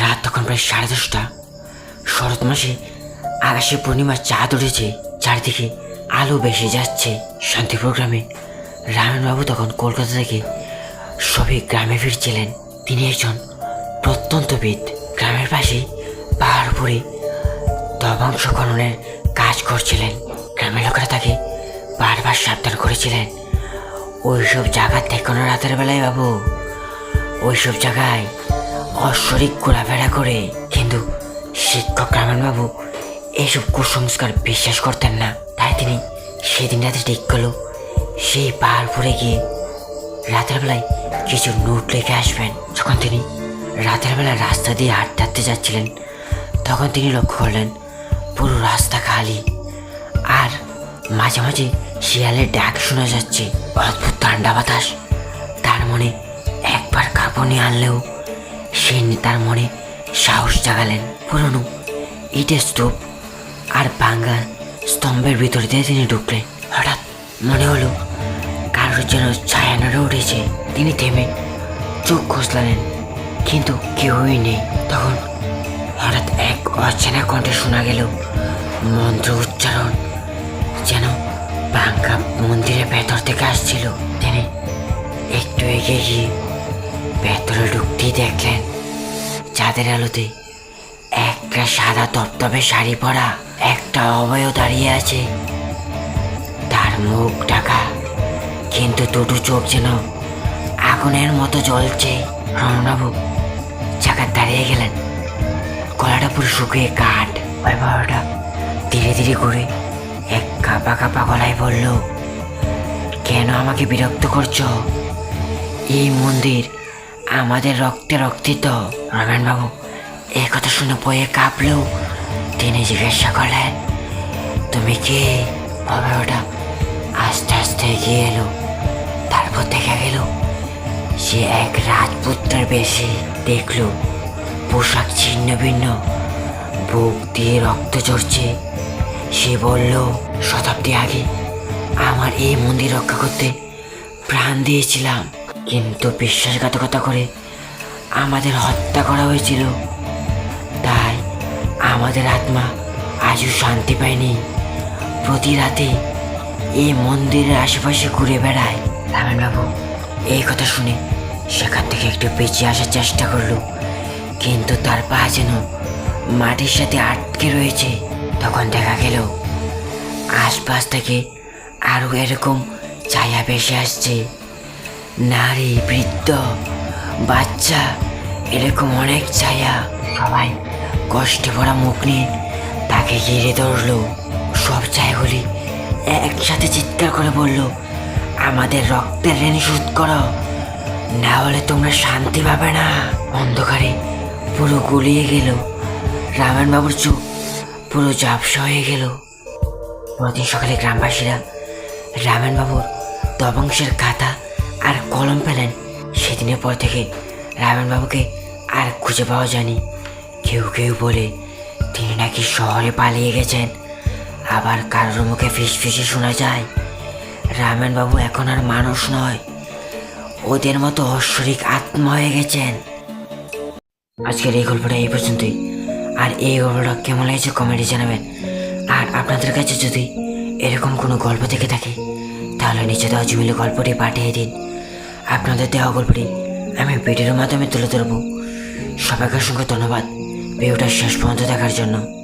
রাত তখন প্রায় সাড়ে দশটা। শরৎ মাসে আকাশে পূর্ণিমার চাঁদ উঠেছে, চারিদিকে আলো বেশি যাচ্ছে শান্তিপুর গ্রামে। রায়ণবাবু তখন কলকাতা থেকে সবে গ্রামে ফিরছিলেন। তিনি একজন প্রত্যন্তবিদ গ্রামের পাশে পাহাড় উপরে দবাংশ খননের কাজ করছিলেন। গ্রামের লোকেরা তাকে বারবার সাবধান করেছিলেন। ওইসব জায়গা থেকে না রাতের বেলায় বাবু। ওইসব জায়গায় অশ্বরিক ঘোরাফেরা করে। কিন্তু শিক্ষক রামেন বাবু এইসব কুসংস্কার বিশ্বাস করতেন না। তাই তিনি সেদিন রাতে ঠিক করল। সেই পাহাড়পুরে গিয়ে রাতের বেলায় কিছু নোট লিখে আসবেন। যখন তিনি রাতের বেলা রাস্তা দিয়ে হাঁটতে হাঁটতে যাচ্ছিলেন, তখন তিনি লক্ষ্য করলেন, পুরো রাস্তা খালি। আর মাঝে মাঝে শিয়ালের ডাক শোনা যাচ্ছে। অদ্ভুত ঠান্ডা বাতাস। তার মনে একবার কাঁপনি আনলেও সে তার মনে সাহস জাগালেন পুরনো ইটের স্তূপ আর ভাঙ্গা স্তম্ভের ভিতর দিয়ে তিনি ঢুকলেন। হঠাৎ মনে হলো কারোর যেন ছায়া নড়ে উঠেছে। তিনি থেমে চোখ খসলালেন, কিন্তু কেউই নেই। তখন হঠাৎ এক অচেনা কণ্ঠে শোনা গেল, মন্ত্র উচ্চারণ যেন ভাঙ্গা মন্দিরের ভেতর থেকে আসছিল। তিনি একটু এগিয়ে গিয়ে ভেতরে ঢুকতেই দেখলেন, চাঁদের আলোতে একটা সাদা তপতপে শাড়ি পরা একটা অবয় দাঁড়িয়ে আছে। তার মুখ ঢাকা, কিন্তু দুটো চোখ যেন আগুনের মতো জ্বলছে। রমনাবু চাকার দাঁড়িয়ে গেলেন। গলাটা পুরো শুকিয়ে কাঠ। ওই বাবাটা ধীরে ধীরে করে এক কাপা কাপা গলায় বলল, কেন আমাকে বিরক্ত করছ? এই মন্দির আমাদের রক্তে রক্তিত রমেনবাবু এই কথা শুনে বইয়ে কাঁপলেও তিনি জিজ্ঞাসা করলেন, তুমি কে হবে ওটা আস্তে আস্তে এগিয়ে এলো? তারপর দেখা গেল, সে এক রাজপুত্রের বেশি দেখল, পোশাক ছিন্ন ভিন্ন, বুক দিয়ে রক্ত ঝরছে। সে বলল, শতাব্দী আগে আমার এই মন্দির রক্ষা করতে প্রাণ দিয়েছিলাম। কিন্তু বিশ্বাসঘাতকতা করে আমাদের হত্যা করা হয়েছিল। তাই আমাদের আত্মা আজও শান্তি পায়নি। প্রতি রাতে এই মন্দিরের আশেপাশে ঘুরে বেড়ায়। রামেনবাবু এই কথা শুনে সেখান থেকে একটু পিছিয়ে আসার চেষ্টা করল। কিন্তু তার পা যেন মাটির সাথে আটকে রয়েছে। তখন দেখা গেল আশপাশ থেকে আরও এরকম ছায়া ভেসে আসছে। নারী, বৃদ্ধ, বাচ্চা, এরকম অনেক ছায়া। সবাই কষ্টে ভরা মুখ নিয়ে তাকে ঘিরে ধরলো। সব ছায়াগুলি একসাথে চিৎকার করে বলল, আমাদের রক্তের ঋণ শোধ করো। না হলে তোমরা শান্তি পাবে না। অন্ধকারে পুরো গলিয়ে গেল। রামেন বাবুর চোখ পুরো ঝাপসা হয়ে গেল। প্রতিদিন সকালে গ্রামবাসীরা রামেন বাবুর দবংশের খাতা আর কলম পেলেন। সেদিনের পর থেকে রামেন বাবুকে আর খুঁজে পাওয়া যায়নি। কেউ কেউ বলে, তিনি নাকি শহরে পালিয়ে গেছেন। আবার কারোর মুখে ফিস ফিসে শোনা যায়। রামেন বাবু এখন আর মানুষ নয়। ওদের মতো অশ্বরিক আত্মা হয়ে গেছেন। আজকের এই গল্পটা এই পর্যন্তই। আর এই গল্পটা কেমন লাগছে কমেডি জানাবেন। আর আপনাদের কাছে যদি এরকম কোনো গল্প থেকে থাকে, তাহলে নিচে দেওয়া জমিলে গল্পটি পাঠিয়ে দিন। আপনাদের দেওয়া গল্পটি আমি ভিডিওর মাধ্যমে তুলে ধরবো। সবাইকে অসংখ্য ধন্যবাদ। ভিডিওটা শেষ পর্যন্ত দেখার জন্য।